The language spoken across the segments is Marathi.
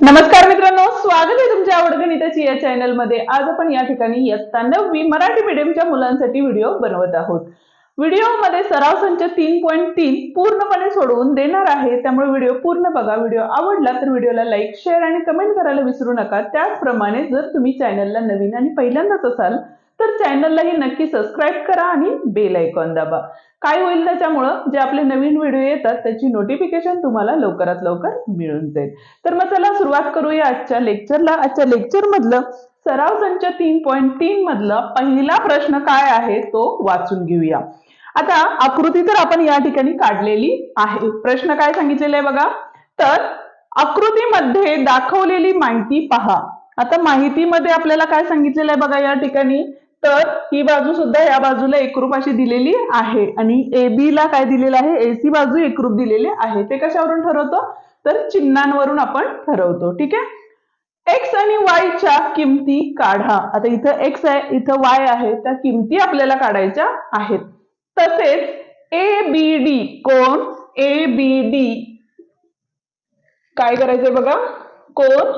नमस्कार मित्रांनो स्वागत आहे तुमच्या आवड गणिताची या चॅनलमध्ये. आज आपण या ठिकाणी इयत्ता नववी मराठी मीडियमच्या मुलांसाठी व्हिडिओ बनवत आहोत. व्हिडिओमध्ये सराव संच तीन पॉईंट तीन पूर्णपणे सोडवून देणार आहे. त्यामुळे व्हिडिओ पूर्ण बघा. व्हिडिओ आवडला तर व्हिडिओला लाईक शेअर आणि कमेंट करायला विसरू नका. त्याचप्रमाणे जर तुम्ही चॅनलला नवीन आणि पहिल्यांदाच असाल तर चॅनललाही नक्की सबस्क्राईब करा आणि बेल ऐकॉन दाबा. काय होईल त्याच्यामुळं? जे आपले नवीन व्हिडिओ येतात त्याची नोटिफिकेशन तुम्हाला लवकरात लवकर मिळून जाईल. तर मग चला सुरुवात करूया आजच्या लेक्चरला आजच्या लेक्चर मधलं सराव संच तीन पॉईंट तीन मधला पहिला प्रश्न काय आहे तो वाचून घेऊया. आता आकृती तर आपण या ठिकाणी काढलेली आहे. प्रश्न काय सांगितलेला आहे बघा? तर आकृतीमध्ये दाखवलेली माहिती पहा. आता माहितीमध्ये आपल्याला काय सांगितलेलं आहे बघा या ठिकाणी? तर ही बाजू सुद्धा या बाजूला एकरूप अशी दिलेली आहे. आणि ए बी ला काय दिलेलं आहे? एसी बाजू एकरूप दिलेली आहे. ते कशावरून ठरवतो? तर चिन्हांवरून आपण ठरवतो. ठीक आहे? एक्स आणि वायच्या किमती काढा. आता इथं एक्स आहे इथं वाय आहे. त्या किमती आपल्याला काढायच्या आहेत. तसेच ए बी डी कोण? ए बी डी काय करायचंय बघा? कोण?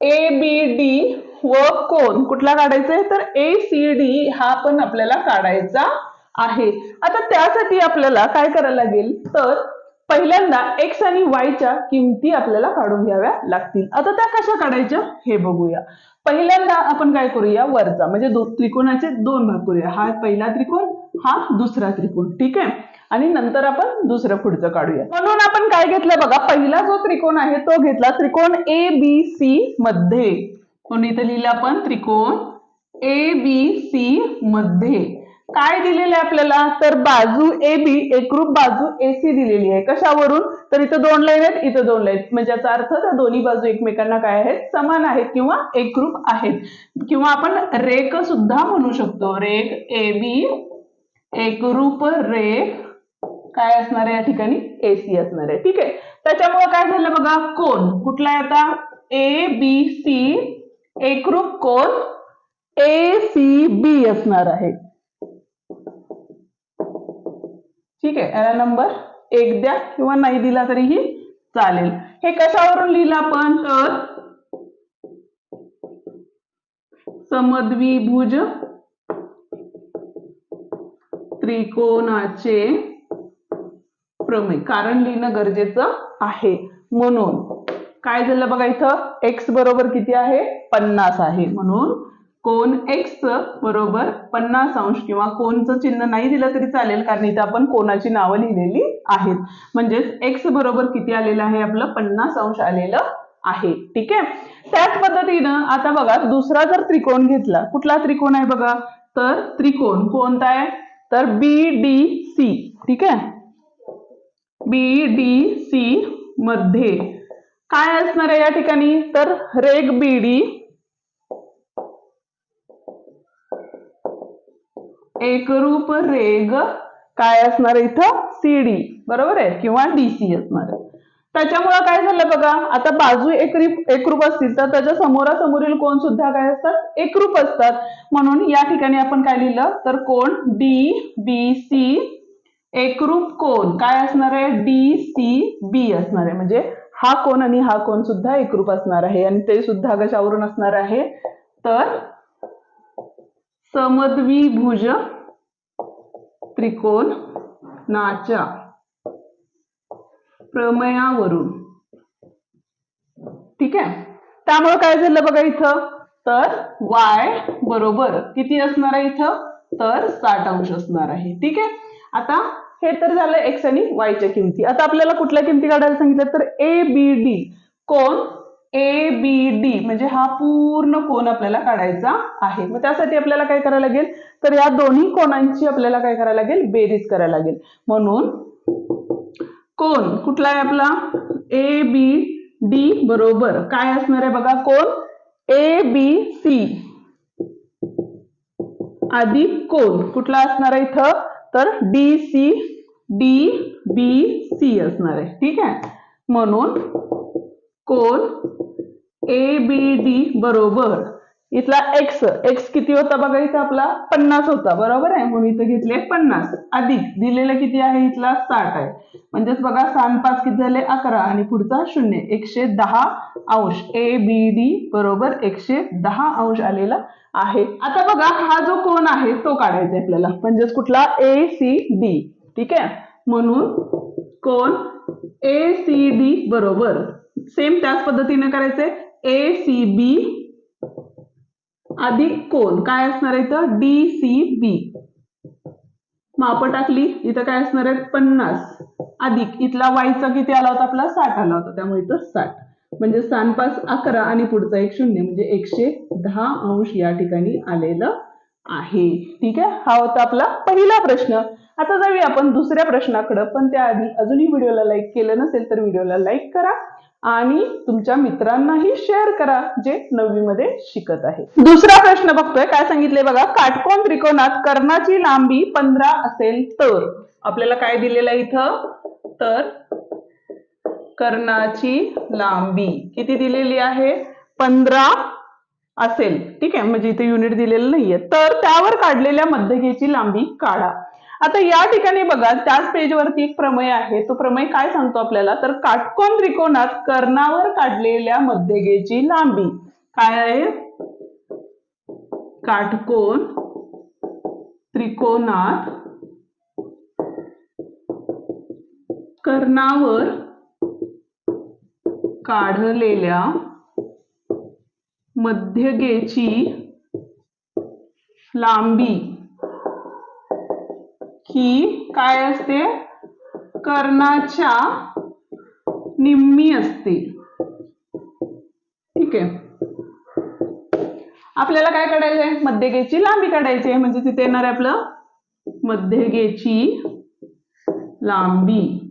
ए बी डी व कोण? कुठला काढायचा आहे? तर ए सी डी हा पण आपल्याला काढायचा आहे. आता त्यासाठी आपल्याला काय करायला लागेल? तर पहिल्यांदा एक्स आणि वायच्या किमती आपल्याला काढून घ्याव्या लागतील. आता त्या कशा काढायच्या? हे बघूया. पहिल्यांदा आपण काय करूया? वरचा. म्हणजे दो त्रिकोणाचे दोन भाग करूया. हा पहिला त्रिकोण हा दुसरा त्रिकोण. ठीक आहे? आणि नंतर आपण दुसरं पुढचं काढूया. म्हणून आपण काय घेतलं बघा? पहिला जो त्रिकोण आहे तो घेतला त्रिकोण ए बी सी मध्ये. म्हणून इथं लिहिलं आपण? त्रिकोण ए बी सी मध्ये. काय दिलेलं आहे आपल्याला? तर बाजू ए बी एकरूप बाजू ए सी दिलेली आहे. कशावरून? तर इथं दोन लाईन आहेत इथं दोन लाईन म्हणजे याचा अर्थ त्या दोन्ही बाजू एकमेकांना काय आहेत? समान आहेत किंवा एकरूप आहेत. किंवा आपण रेक सुद्धा म्हणू शकतो. रेक ए बी एकरूप रेक काय असणार आहे या ठिकाणी? एसी असणार आहे. ठीक आहे. त्याच्यामुळे काय झालं बघा? कोण? कुठला आहे आता? ए बी सी एकरूप कोण? ए सी बी असणार आहे. ठीक आहे याला नंबर एक द्या किंवा नाही दिला तरीही चालेल. हे कशावरून लिहिलं आपण? तर समद्विभुज त्रिकोणाचे प्रमेय. कारण लिहिणं गरजेचं आहे. म्हणून काय झालं बघा इथं? एक्स बरोबर किती आहे? पन्नास आहे. म्हणून कोण एक्स बरोबर पन्नास अंश किंवा कोणचं चिन्ह नाही दिलं तरी चालेल कारण इथं आपण कोणाची नावं लिहिलेली आहेत. म्हणजेच एक्स बरोबर किती आलेलं आहे? आपलं पन्नास अंश आलेलं आहे. ठीक आहे? त्याच पद्धतीनं आता बघा दुसरा जर त्रिकोण घेतला कुठला त्रिकोण आहे बघा? तर त्रिकोण कोणता आहे? तर बी डी सी ठीक आहे? बी डी सी मध्ये. काय असणार आहे या ठिकाणी? तर रेग बीडी एकरूप रेग काय असणार आहे इथं? सीडी बरोबर आहे? किंवा डीसी असणार आहे. त्याच्यामुळं काय झालं बघा? आता बाजू एकरूप एकरूप असतील तर त्याच्या समोरासमोरील कोण सुद्धा काय असतात? एकरूप असतात. म्हणून या ठिकाणी आपण काय लिहिलं? तर कोण डी बी सी एकरूप कोण काय असणार आहे? डी सी बी असणार आहे. म्हणजे हा कोण आणि हा कोण सुद्धा एकरूप असणार आहे आणि ते सुद्धा कशावरून असणार आहे? तर समद्विभुज त्रिकोणाच्या प्रमेयावरून. ठीक आहे? त्यामुळे काय झालं बघा इथं? तर वाय बरोबर किती असणार आहे इथं? तर साठ अंश असणार आहे. ठीक आहे? आता हे तर झालं एक्स आणि वायच्या किमती. आता आपल्याला कुठल्या किमती काढायला सांगितलं तर ए बी डी कोण ए बी डी म्हणजे हा पूर्ण कोण आपल्याला काढायचा आहे. मग त्यासाठी आपल्याला काय करायला लागेल? तर या दोन्ही कोणांची आपल्याला काय करायला लागेल? बेरीज करायला लागेल. म्हणून कोण कुठला आहे आपला? ए बी डी बरोबर. काय असणार आहे बघा? कोण ए बी सी आधी कोण कुठला असणार आहे इथं? तर D C D B C असणार आहे. ठीक आहे? म्हणून कोण ए बी डी बरोबर इथला एक्स एक्स किती होता बघा इथं आपला? पन्नास होता. बरोबर आहे? म्हणून इथं घेतले पन्नास. अधिक दिलेलं किती आहे? इथला साठ आहे. म्हणजेच बघा साठ पाच किती झाले? अकरा. आणि पुढचा शून्य. एकशे दहा अंश. ए बी डी बरोबर? एकशे दहा अंश आलेला आहे. आता बघा हा जो कोण आहे तो काढायचा आहे आपल्याला. म्हणजेच कुठला? ए सी डी ठीक आहे? म्हणून कोण ए सी डी बरोबर. सेम त्याच पद्धतीने करायचंय. ए सी बी अधिक कोण काय असणार आहे इथं? डी सी बी माप टाकली इथं काय असणार आहे? पन्नास. अधिक. इथला वायचा किती आला होता आपला? साठ आला होता. त्यामुळे इथं साठ. म्हणजे सात पाच अकरा आणि पुढचा एक शून्य म्हणजे एकशे दहा अंश या ठिकाणी आलेलं आहे. ठीक आहे? हा होता आपला पहिला प्रश्न. आता जाऊया आपण दुसऱ्या प्रश्नाकडे. पण त्याआधी अजूनही व्हिडिओला लाईक केलं नसेल तर व्हिडिओला लाईक करा. आणि तुमच्या मित्रांनाही शेअर करा जे नववी मध्ये शिकत आहे दुसरा प्रश्न बघतोय. काय सांगितले बघा? काटकोन त्रिकोणात कर्णाची लांबी पंधरा असेल तर. आपल्याला काय दिलेलं आहे इथं? तर कर्णाची लांबी. किती दिलेली आहे? पंधरा असेल. ठीक आहे? म्हणजे इथे युनिट दिलेलं नाहीये. तर त्यावर काढलेल्या मध्यगेची लांबी काढा. आता या ठिकाणी बघा त्याच पेजवरती एक प्रमेय आहे. तो प्रमेय काय सांगतो आपल्याला? तर काटकोन त्रिकोणात कर्णावर काढलेल्या मध्यगेची लांबी. काय आहे? काटकोन त्रिकोणात कर्णावर काढलेल्या मध्यगेची लांबी. ही काय असते? कर्णाच्या निम्मी असते. ठीक आहे. आपल्याला काय काढायचं आहे मध्यगेची लांबी काढायची आहे म्हणजे तिथे येणार आहे आपलं मध्यगेची लांबी.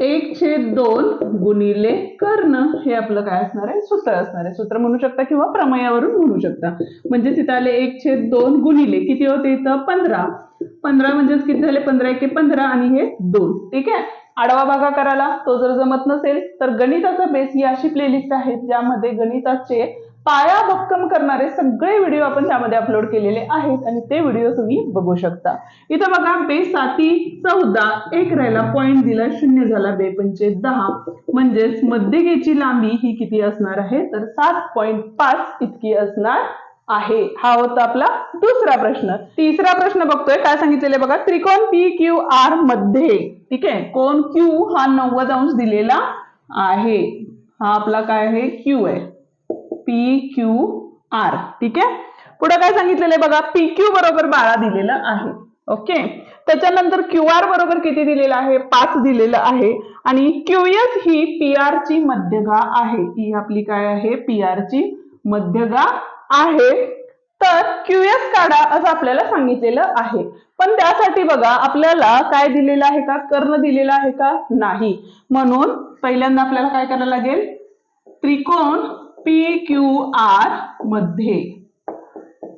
एक छेद दोन गुणिले कर्ण. हे आपलं काय असणार आहे? सूत्र असणार आहे. सूत्र म्हणू शकता किंवा प्रमेयावरून म्हणू शकता. म्हणजे तिथे आले एक छेद दोन गुणिले. किती होते इथं? पंधरा. पंधरा म्हणजेच किती झाले? पंधरा एके पंधरा आणि हे दोन. ठीक आहे? आडवा भागा करायला तो जर जमत नसेल तर गणिताचा बेस ही अशी प्लेलिस्ट आहे ज्यामध्ये गणिताचे पाया भक्कम करणारे सगळे व्हिडिओ आपण त्यामध्ये अपलोड केलेले आहेत आणि ते व्हिडिओ तुम्ही बघू शकता. इथं बघा बे साती चौदा एक राहिला पॉईंट दिला शून्य झाला बे पंचे दहा. म्हणजेच मध्यगेची लांबी ही किती असणार आहे? तर सात पॉईंट पाच इतकी असणार आहे. हा होता आपला दुसरा प्रश्न. तिसरा प्रश्न बघतोय. काय सांगितलेलं बघा? त्रिकोण पी क्यू आरमध्ये. ठीक आहे? कोण क्यू हा नव्वद अंश दिलेला आहे. हा आपला काय आहे? क्यू आहे. पी क्यू आर ठीक आहे? पुढे काय सांगितलेलं आहे बघा? पी क्यू बरोबर बारा दिलेलं आहे. ओके? त्याच्यानंतर क्यू आर बरोबर किती दिलेलं आहे? पाच दिलेलं आहे. आणि क्यूएस ही पी आर ची मध्यगा आहे. ही आपली काय आहे? पी आर ची मध्यगा आहे. तर क्यूएस काढा असं आपल्याला सांगितलेलं आहे. पण त्यासाठी बघा आपल्याला काय दिलेलं आहे का? कर्ण दिलेला आहे का? नाही. म्हणून पहिल्यांदा आपल्याला काय करायला लागेल? त्रिकोण पी क्यू आरमध्ये.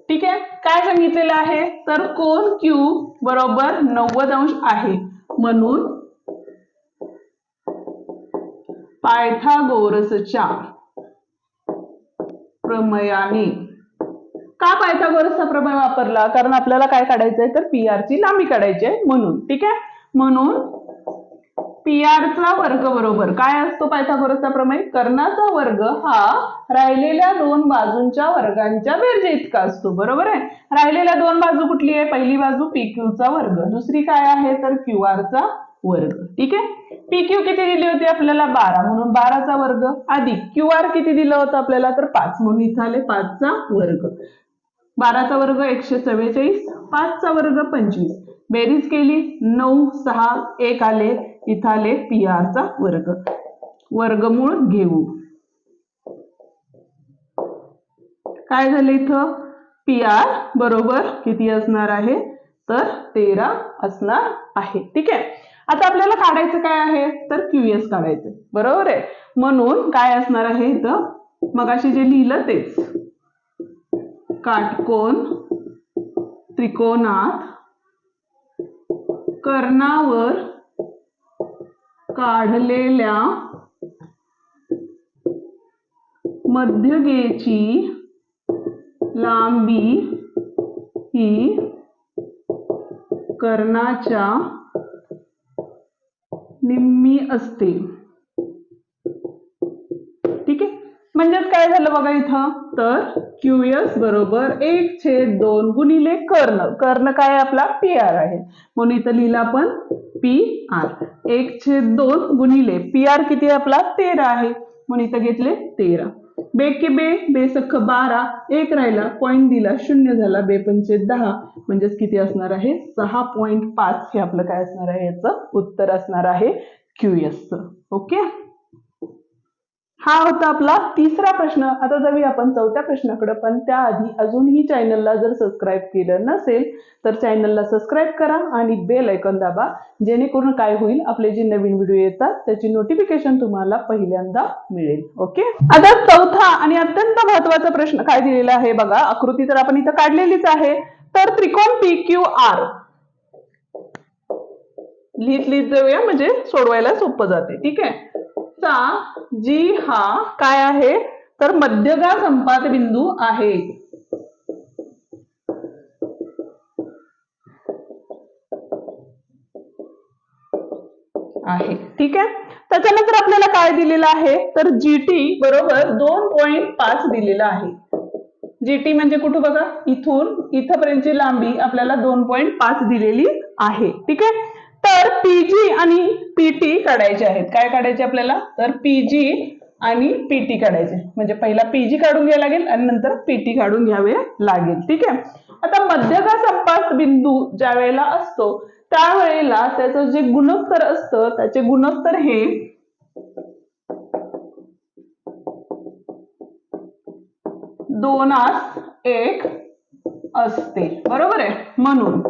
ठीक आहे? काय सांगितलेलं आहे? तर कोण क्यू बरोबर नव्वद अंश आहे. म्हणून पायथागोरसच्या प्रमयाने का पायथागोरसचा प्रमेय वापरला? कारण आपल्याला काय काढायचंय? तर पी ची लांबी काढायची आहे म्हणून. ठीक आहे? म्हणून पी चा वर्ग बरोबर. काय असतो पायथागोरसचा प्रमेय? कर्णाचा वर्ग हा राहिलेल्या दोन बाजूंच्या वर्गांच्या बेरजे इतका असतो. बरोबर आहे? राहिलेल्या दोन बाजू कुठली आहे? पहिली बाजू पी चा वर्ग. दुसरी काय आहे? तर क्यू चा वर्ग. ठीक आहे? पी क्यू किती दिली होती आपल्याला? बारा. म्हणून बाराचा वर्ग अधिक क्यू आर किती दिलं होतं आपल्याला? तर पाच. म्हणून इथं आले पाचचा वर्ग. बाराचा वर्ग एकशे चव्वेचाळीस पाचचा वर्ग पंचवीस. बेरीज केली नऊ सहा एक आले इथं आले पी आरचा वर्ग. वर्गमूळ घेऊ. काय झालं इथं? पी आर बरोबर किती असणार आहे? तर तेरा असणार आहे. ठीक आहे? आता आपल्याला काढायचं काय आहे? तर क्यूएस काढायचं. बरोबर आहे? म्हणून काय असणार आहे इथं? मगाशी जे लिहिलं तेच. काटकोन त्रिकोणात कर्णावर काढलेल्या मध्यगेची लांबी ही कर्णाच्या निम्मी असते. ठीक आहे? म्हणजेच काय झालं बघा इथं? तर क्यूएस बरोबर एक छेद दोन गुणिले कर्ण कर्ण काय आपला? पी आर आहे. म्हणून इथं लिहिलं आपण पी आर एक छेद दोन गुणिले पी आर किती आपला? तेरा आहे. म्हणून इथं घेतले तेरा. बे के बे बे सख्ख बारा. एक राहिला पॉईंट दिला शून्य झाला बे पंचे दहा. म्हणजेच किती असणार आहे? सहा पॉईंट पाच हे आपलं काय असणार आहे? याचं उत्तर असणार आहे क्यू एसचं ओके हा होता आपला तिसरा प्रश्न. आता जाऊया आपण चौथ्या प्रश्नाकडे. पण त्याआधी अजूनही चॅनलला जर सबस्क्राईब केलं नसेल तर चॅनलला सबस्क्राईब करा आणि बेल ऐकन दाबा जेणेकरून काय होईल आपले जे नवीन व्हिडिओ येतात त्याची नोटिफिकेशन तुम्हाला पहिल्यांदा मिळेल. ओके आता चौथा आणि अत्यंत महत्त्वाचा प्रश्न काय दिलेला आहे बघा. आकृती तर आपण इथं काढलेलीच आहे. तर त्रिकोण पी क्यू आर लिहित लिहित जाऊया म्हणजे सोडवायला सोपं जाते. ठीक आहे? चा जी हा काय आहे? तर मध्यगा संपात बिंदू आहे. आहे. ठीक आहे? त्याच्यानंतर आपल्याला काय दिलेलं आहे? तर जी टी बरोबर दोन पॉईंट पाच दिलेलं आहे. जीटी म्हणजे कुठं बघा? इथून इथपर्यंतची लांबी आपल्याला दोन पॉईंट पाच दिलेली आहे. ठीक आहे? तर पीजी आणि पीटी काढायचे आहेत. काय काढायचे आपल्याला? तर पीजी आणि पीटी काढायचे. म्हणजे पहिला पीजी काढून घ्यायला लागेल आणि नंतर पीटी काढून घ्यावे लागेल. ठीक आहे? आता मध्यगा संपास बिंदू ज्या वेळेला असतो त्यावेळेला त्याचं जे गुणोत्तर असतं त्याचे गुणोत्तर हे दोनास एक असते. बरोबर आहे? म्हणून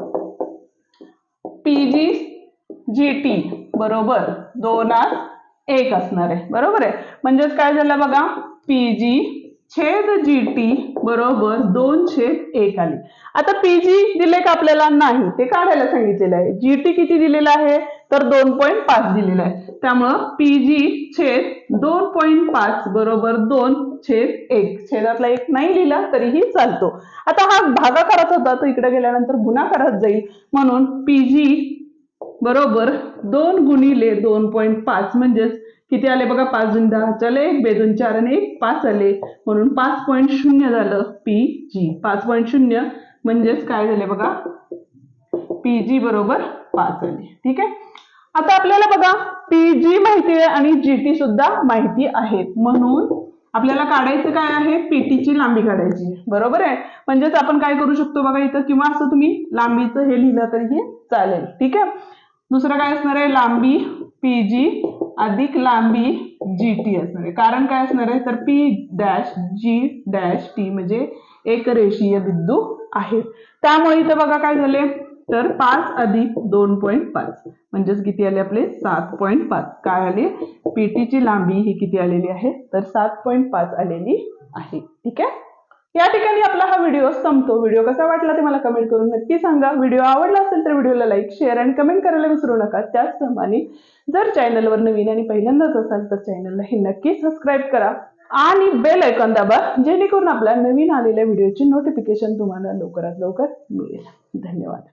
पीजी जी टी बरोबर दोनास एक असणार आहे. बरोबर आहे? म्हणजेच काय झालं बघा? पीजी छेद जी टी बरोबर दोन छेद एक आली. आता पीजी दिले का आपल्याला? नाही. ते काढायला सांगितलेलं आहे. जी टी किती दिलेलं आहे? तर दोन पॉईंट पाच दिलेलं आहे. त्यामुळं पीजी छेद दोन पॉईंट पाच बरोबर दोन छेद एक. छेदातला एक नाही लिहिला तरीही चालतो. आता हा भागाकारात होता तो इकडे गेल्यानंतर गुणाकारात जाईल. म्हणून पीजी बरोबर. दोन गुणिले दोन पॉईंट पाच म्हणजेच किती आले बघा? पाच दोन दहा. चले एक बेदोन चार आणि एक पाच आले. म्हणून पाच पॉईंट शून्य झालं. पी जी पाच पॉईंट शून्य म्हणजेच काय झाले बघा? पी जी बरोबर पाच आले. ठीक आहे? आता आपल्याला बघा पी जी माहिती आहे आणि जी टी सुद्धा माहिती आहे म्हणून आपल्याला काढायचं काय आहे? पीटीची लांबी काढायची. बरोबर आहे? म्हणजेच आपण काय करू शकतो बघा इथं? किंवा असं तुम्ही लांबीचं हे लिहिलं तरी चालेल. ठीक आहे? दुसरं काय असणार आहे? लांबी पी जी अधिक लांबी जी टी असणार आहे. कारण काय असणार आहे? तर P dash G dash T म्हणजे एक रेषीय बिंदू आहेत. त्यामुळे इथं बघा काय झाले? तर पाच अधिक दोन पॉईंट पाच. म्हणजेच किती आले आपले? सात पॉईंट पाच. काय आले? पीटीची लांबी ही किती आलेली आहे? तर सात पॉईंट पाच आलेली आहे. ठीक आहे? या ठिकाणी आपला हा व्हिडिओ संपतो. व्हिडिओ कसा वाटला ते मला कमेंट करून नक्की सांगा. व्हिडिओ आवडला असेल तर व्हिडिओला लाईक शेअर आणि कमेंट करायला विसरू नका. त्याचप्रमाणे जर चॅनलवर नवीन आणि पहिल्यांदाच असाल तर चॅनलला हे नक्की सबस्क्राईब करा आणि बेल ऐकॉन दाबा जेणेकरून आपल्या नवीन आलेल्या व्हिडिओची नोटिफिकेशन तुम्हाला लवकरात लवकर मिळेल. धन्यवाद.